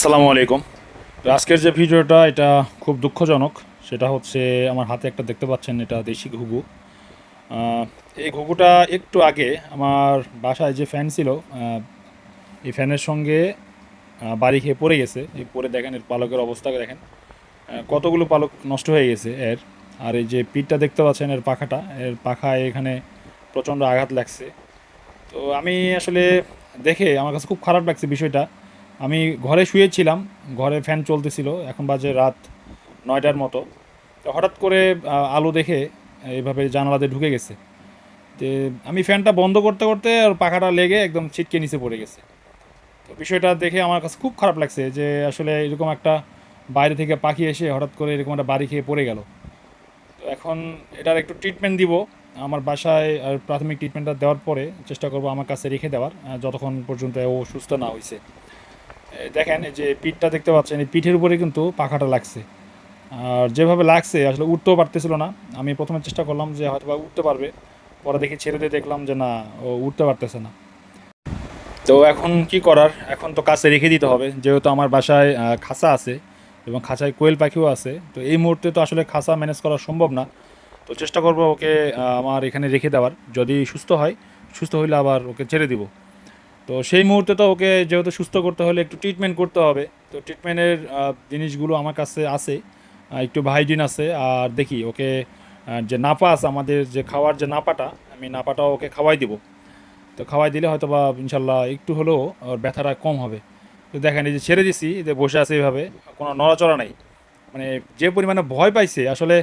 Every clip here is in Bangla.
আসসালামু আলাইকুম। তো আজকের যে ভিডিওটা, এটা খুব দুঃখজনক। সেটা হচ্ছে আমার হাতে একটা দেখতে পাচ্ছেন, এটা দেশি ঘুঘু। এই ঘুঘুটা একটু আগে আমার বাসায় যে ফ্যান ছিল এই ফ্যানের সঙ্গে বাড়ি খেয়ে পড়ে গেছে। এই পরে দেখেন, এর পালকের অবস্থা দেখেন। কতগুলো পালক নষ্ট হয়ে গেছে এর। আর এই যে পিঠটা দেখতে পাচ্ছেন, এর পাখাটা, এর পাখায় এখানে প্রচণ্ড আঘাত লাগছে। তো আমি আসলে দেখে আমার কাছে খুব খারাপ লাগছে বিষয়টা। আমি ঘরে শুয়েছিলাম, ঘরে ফ্যান চলতেছিল, এখন বাজে রাত নয়টার মতো। হঠাৎ করে আলো দেখে এইভাবে জানালাতে ঢুকে গেছে। তো আমি ফ্যানটা বন্ধ করতে করতে আর পাখাটা লেগে একদম ছিটকে নিচে পড়ে গেছে। তো বিষয়টা দেখে আমার কাছে খুব খারাপ লাগছে যে আসলে এরকম একটা বাইরে থেকে পাখি এসে হঠাৎ করে এরকম একটা বাড়ি খেয়ে পড়ে গেল। তো এখন এটার একটু ট্রিটমেন্ট দিব। আমার বাসায় প্রাথমিক ট্রিটমেন্টটা দেওয়ার পরে চেষ্টা করব আমার কাছে রেখে দেওয়ার যতক্ষণ পর্যন্ত ও সুস্থ না হয়েছে দেখেন যে পিঠটা দেখতে পাচ্ছেন, এই পিঠের উপরে কিন্তু পাখাটা লাগছে। আর যেভাবে লাগছে, আসলে উঠতেও পারতেছিল না। আমি প্রথমে চেষ্টা করলাম যে হয়তো উঠতে পারবে। পরে দেখি ছেড়ে দিয়ে দেখলাম যে না, ও উঠতে পারতেছে না। তো এখন কি করার? এখন তো কাছে রেখে দিতে হবে। যেহেতু আমার বাসায় খাঁচা আছে এবং খাঁচায় কোয়েল পাখিও আছে, তো এই মুহূর্তে তো আসলে খাঁচা ম্যানেজ করা সম্ভব না। তো চেষ্টা করব ওকে আমার এখানে রেখে দেওয়ার। যদি সুস্থ হয়, সুস্থ হইলে আবার ওকে ছেড়ে দিব। তো সেই মুহূর্তে তো ওকে যেহেতু সুস্থ করতে হলে একটু ট্রিটমেন্ট করতে হবে, তো ট্রিটমেন্টের জিনিসগুলো আমার কাছে আছে একটু ভাইডিন আছে, আর দেখি ওকে যে নাপা আছে আমাদের যে খাওয়ার যে নাপাটা আমি নাপাটাও ওকে খাওয়াই দিব। তো খাওয়াই দিলে হয়তো বা ইনশাল্লাহ একটু হলেও ওর ব্যথাটা কম হবে। তো দেখেন, এই যে ছেড়ে দিছি যে বসে আছে এইভাবে, কোনো নড়াচড়া নেই। মানে যে পরিমাণে ভয় পাইছে, আসলে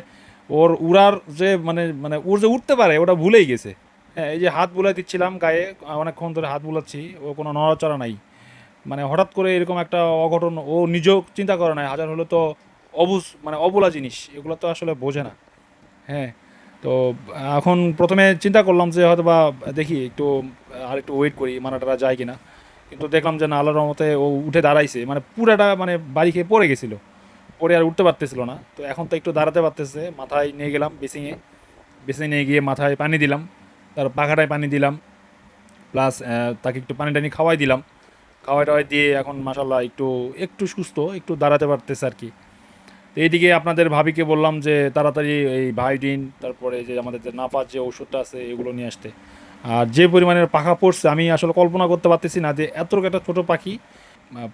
ওর উড়ার যে মানে মানে ওর যে উঠতে পারে, ওটা ভুলেই গেছে। এই যে হাত বুলাই দিচ্ছিলাম, গায়ে অনেকক্ষণ ধরে হাত বুলাচ্ছি, ও কোনো নড়াচড়া নাই। মানে হঠাৎ করে এরকম একটা অঘটন, ও নিজেও চিন্তা করে না হাজার হলো তো অবুজ মানে অবলা জিনিস, এগুলো তো আসলে বোঝে না। হ্যাঁ তো এখন প্রথমে চিন্তা করলাম যে হয়তো বা দেখি একটু, আর একটু ওয়েট করি মানাটারা যায় কিনা। কিন্তু দেখলাম যে না, আল্লাহর মতে ও উঠে দাঁড়াইছে মানে পুরাটা মানে বাড়ি খেয়ে পড়ে গেছিল। পরে আর উঠতে পারতেছিল না। তো এখন তো একটু দাঁড়াতে পারতেছে, মাথায় নিয়ে গেলাম, বেসিংয়ে। বেসিংয়ে নিয়ে গিয়ে মাথায় পানি দিলাম। তার পাখাটায় পানি দিলাম প্লাস তাকে একটু পানি টানি খাওয়াই দিলাম। খাওয়াই টাওয়াই দিয়ে এখন মাসাল্লাহ একটু একটু সুস্থ, একটু দাঁড়াতে পারতেছে আর কি। তো এইদিকে আপনাদের ভাবিকে বললাম যে তাড়াতাড়ি এই ভাইডিন, তারপরে যে আমাদের যে নাপার যে ওষুধটা আছে, এগুলো নিয়ে আসতে। আর যে পরিমাণের পাখা পড়ছে, আমি আসলে কল্পনা করতে পারতেছি না যে এত একটা ছোটো পাখি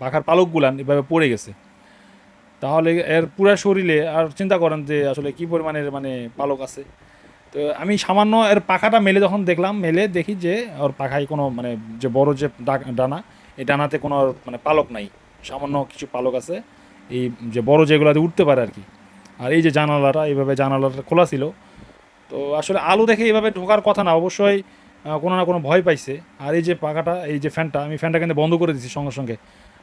পাখার পালকগুলান এভাবে পড়ে গেছে। তাহলে এর পুরা শরীরে আর চিন্তা করেন যে আসলে কি পরিমাণের মানে পালক আছে। তো আমি সামান্য এর পাখাটা মেলে যখন দেখলাম, মেলে দেখি যে ওর পাখায় কোনো মানে যে বড় যে ডানা, এই ডানাতে কোনো মানে পালক নাই। সামান্য কিছু পালক আছে। এই যে বড় যেগুলোতে উঠতে পারে আর কি। আর এই যে জানালাটা, এইভাবে জানালাটা খোলা ছিল। তো আসলে আলো দেখে এইভাবে ঢোকার কথা না, অবশ্যই কোনো না কোনো ভয় পাইছে। আর এই যে পাখাটা, এই যে ফ্যানটা, আমি ফ্যানটা কিন্তু বন্ধ করে দিচ্ছি সঙ্গে সঙ্গে।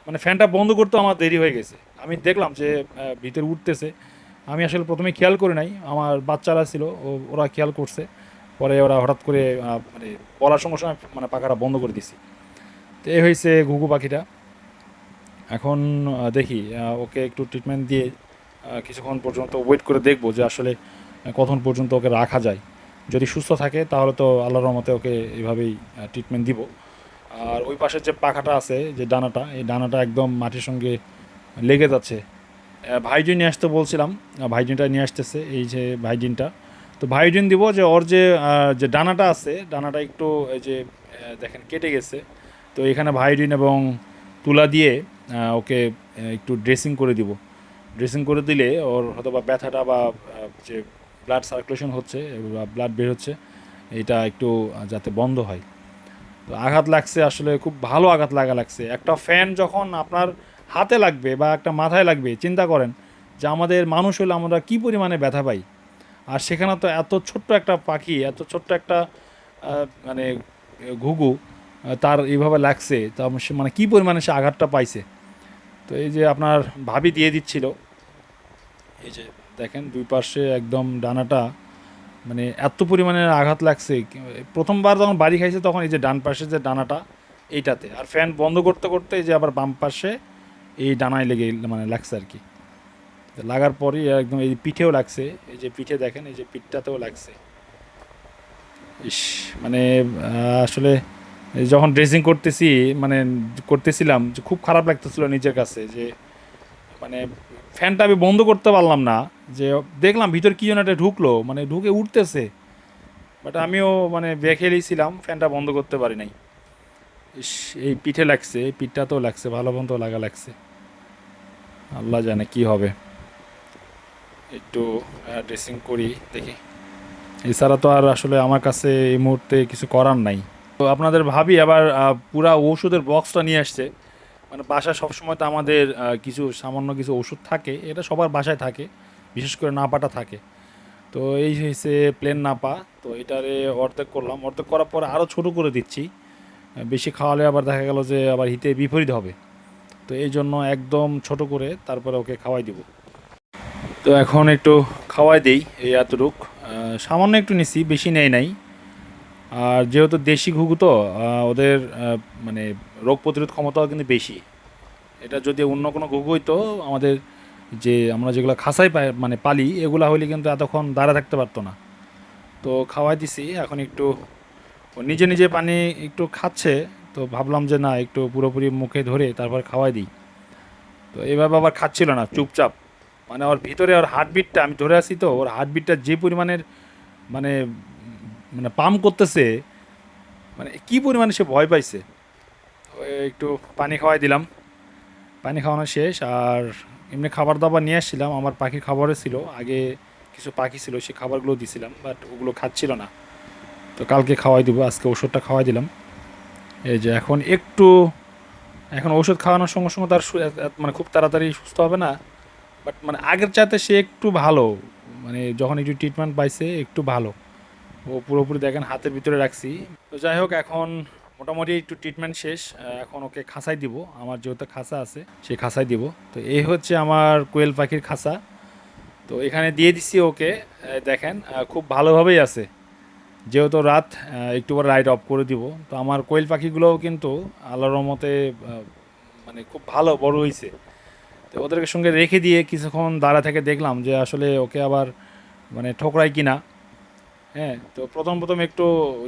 মানে ফ্যানটা বন্ধ করতেও আমার দেরি হয়ে গেছে। আমি দেখলাম যে ভিতরে উঠতেছে। আমি আসলে প্রথমে খেয়াল করি নাই। আমার বাচ্চারা ছিল ওরা খেয়াল করছে। পরে ওরা হঠাৎ করে মানে বলার সঙ্গে সঙ্গে মানে পাখাটা বন্ধ করে দিছি। তো এই হয়েছে ঘুঘু পাখিটা। এখন দেখি ওকে একটু ট্রিটমেন্ট দিয়ে কিছুক্ষণ পর্যন্ত ওয়েট করে দেখব যে আসলে কতক্ষণ পর্যন্ত ওকে রাখা যায়। যদি সুস্থ থাকে, তাহলে তো আল্লাহর রহমতে ওকে এইভাবেই ট্রিটমেন্ট দিব। আর ওই পাশের যে পাখাটা আছে, যে ডানাটা, এই ডানাটা একদম মাটির সঙ্গে লেগে যাচ্ছে। ভাইজিন নিয়ে আসতে বলছিলাম। ভাইজিনটা নিয়ে আসতেছে, এই যে ভাইজিনটা। তো ভাইজিন দিব যে, ওর যে যে ডানাটা আছে, ডানাটা একটু, এই যে দেখেন, কেটে গেছে। তো এখানে ভাইজিন এবং তুলা দিয়ে ওকে একটু ড্রেসিং করে দিব। ড্রেসিং করে দিলে ওর হয়তো বা ব্যথাটা বা যে ব্লাড সার্কুলেশন হচ্ছে, বা ব্লাড বের হচ্ছে, এটা একটু যাতে বন্ধ হয়। তো আঘাত লাগছে, আসলে খুব ভালো আঘাত লাগা লাগছে। একটা ফ্যান যখন আপনার হাতে লাগবে বা একটা মাথায় লাগবে, চিন্তা করেন যে আমাদের মানুষ হলে আমরা কী পরিমাণে ব্যথা পাই। আর সেখানে তো এত ছোট্ট একটা পাখি, এত ছোট্ট একটা মানে ঘুঘু তার এইভাবে লাগছে, তা সে মানে কী পরিমাণে সে আঘাতটা পাইছে। তো এই যে আপনার ভাবি দিয়ে দিচ্ছিল, এই যে দেখেন দুই পাশে একদম ডানাটা মানে এত পরিমাণে আঘাত লাগছে, প্রথমবার যখন বাড়ি খাইছে তখন এই যে ডান পাশে যে ডানাটা, এইটাতে। আর ফ্যান বন্ধ করতে করতে এই যে আবার বাম পাশে এই ডানায় লেগে মানে লাগছে আর কি। লাগার পরই একদম এই পিঠেও লাগছে এই যে পিঠে দেখেন এই যে পিঠটাতেও লাগছে। ইস মানে আসলে যখন ড্রেসিং করতেছি মানে করতেছিলাম যে খুব খারাপ লাগতেছিল নিজের কাছে যে মানে ফ্যানটা আমি বন্ধ করতে পারলাম না যে দেখলাম ভিতর কি একটা ঢুকলো মানে ঢুকে উঠতেছে। বাট আমিও মানে বেখেলেছিলাম ফ্যানটা বন্ধ করতে পারি নাই। ইস, এই পিঠে লাগছে পিঠটাতেও লাগছে ভালো মন্দ লাগা লাগছে। আল্লাহ জানে কি হবে। একটু ড্রেসিং করি, দেখি। এছাড়া তো আর আসলে আমার কাছে এই মুহূর্তে কিছু করার নাই। তো আপনাদের ভাবি আবার পুরা ওষুধের বক্সটা নিয়ে আসছে। মানে বাসায় সবসময় তো আমাদের কিছু সামান্য কিছু ওষুধ থাকে। এটা সবার বাসায় থাকে, বিশেষ করে নাপাটা থাকে। তো এই হয়েছে প্লেন নাপা। তো এটারে অর্ধেক করলাম। অর্ধেক করার পর আরও ছোটো করে দিচ্ছি। বেশি খাওয়ালে আবার দেখা গেল যে আবার হিতে বিপরীত হবে। তো এই জন্য একদম ছোট করে তারপরে ওকে খাওয়াই দিব। তো এখন একটু খাওয়াই দিই এই এতটুক। সামান্য একটু নিছি, বেশি নেই নাই। আর যেহেতু দেশি ঘুঘু তো ওদের মানে রোগ প্রতিরোধ ক্ষমতাও কিন্তু বেশি। এটা যদি অন্য কোনো ঘুঘু হইতো, আমাদের যে আমরা যেগুলো খাসাই মানে পালি, এগুলো হইলে কিন্তু এতক্ষণ দাঁড়া থাকতে পারতো না। তো খাওয়াই দিছি, এখন একটু নিজে নিজে পানি একটু খাচ্ছে। তো ভাবলাম যে না, একটু পুরোপুরি মুখে ধরে তারপর খাওয়াই দিই। তো এভাবে আবার খাচ্ছিল না, চুপচাপ। মানে ওর ভিতরে ওর হার্টবিটটা আমি ধরে আছি তো, ওর হার্টবিটটা যে পরিমাণের মানে মানে পাম্প করতেছে মানে কি পরিমাণে সে ভয় পাইছে। একটু পানি খাওয়াই দিলাম। পানি খাওয়ানো শেষ আর এমনি খাবার দাবার নিয়ে আসছিলাম। আমার পাখির খাবারও ছিল, আগে কিছু পাখি ছিল, সে খাবারগুলো দিছিলাম বাট ওগুলো খাচ্ছিল না। তো কালকে খাওয়াই দিব, আজকে ওষুধটা খাওয়াই দিলাম। এই যে এখন একটু, এখন ওষুধ খাওয়ানোর সঙ্গে সঙ্গে তার সু- মানে খুব তাড়াতাড়ি সুস্থ হবে না বাট মানে আগের চাইতে সে একটু ভালো মানে যখন একটু ট্রিটমেন্ট পাইছে, একটু ভালো। ও পুরোপুরি দেখেন হাতের ভিতরে রাখছি। তো যাই হোক, এখন মোটামুটি একটু ট্রিটমেন্ট শেষ। এখন ওকে খাসাই দিব। আমার যেহেতু খাসা আছে সেই খাসাই দিব। তো এই হচ্ছে আমার কোয়েল পাখির খাসা তো এখানে দিয়ে দিছি ওকে। দেখেন খুব ভালোভাবেই আছে। যেহেতু রাত একটু পরে লাইট অফ করে দিব। তো আমার কোয়েল পাখিগুলোও কিন্তু আল্লাহর রহমতে মানে খুব ভালো বড় হয়েছে তো ওদেরকে সঙ্গে রেখে দিয়ে কিছুক্ষণ দাঁড়া থেকে দেখলাম যে আসলে ওকে আবার মানে ঠোকরাই কিনা। হ্যাঁ তো প্রথম প্রথম একটু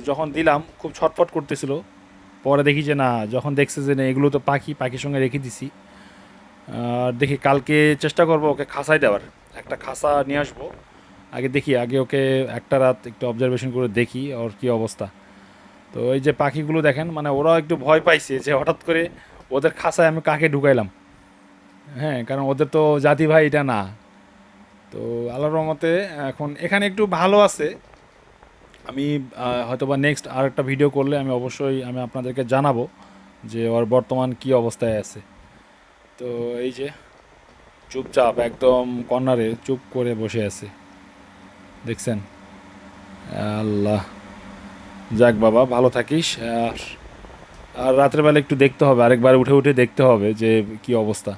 যখন দিলাম, খুব ছটফট করতেছিল। পরে দেখি যে না, যখন দেখছে যে না, এগুলো তো পাখি, পাখির সঙ্গে রেখে দিছি। আর দেখি কালকে চেষ্টা করব ওকে খাসাই দেওয়ার। একটা খাসা নিয়ে আসব। আগে দেখি, আগে ওকে একটা রাত একটু অবজারভেশন করে দেখি ওর কী অবস্থা। তো এই যে পাখিগুলো দেখেন মানে ওরাও একটু ভয় পাইছে যে হঠাৎ করে ওদের খাসায় আমি কাকে ঢুকাইলাম। হ্যাঁ কারণ ওদের তো জাতি ভাই এটা না। তো আল্লাহর রহমতে এখন এখানে একটু ভালো আছে। আমি হয়তো বা নেক্সট আর একটা ভিডিও করলে আমি অবশ্যই আমি আপনাদেরকে জানাব যে ওর বর্তমান কি অবস্থায় আছে। তো এই যে চুপচাপ একদম কর্নারে চুপ করে বসে আছে। দেখছেন? আল্লাহ। যাক বাবা, ভালো থাকিস। আর আর রাতের বেলা একটু দেখতে হবে, আরেকবার উঠে উঠে দেখতে হবে যে কি অবস্থা।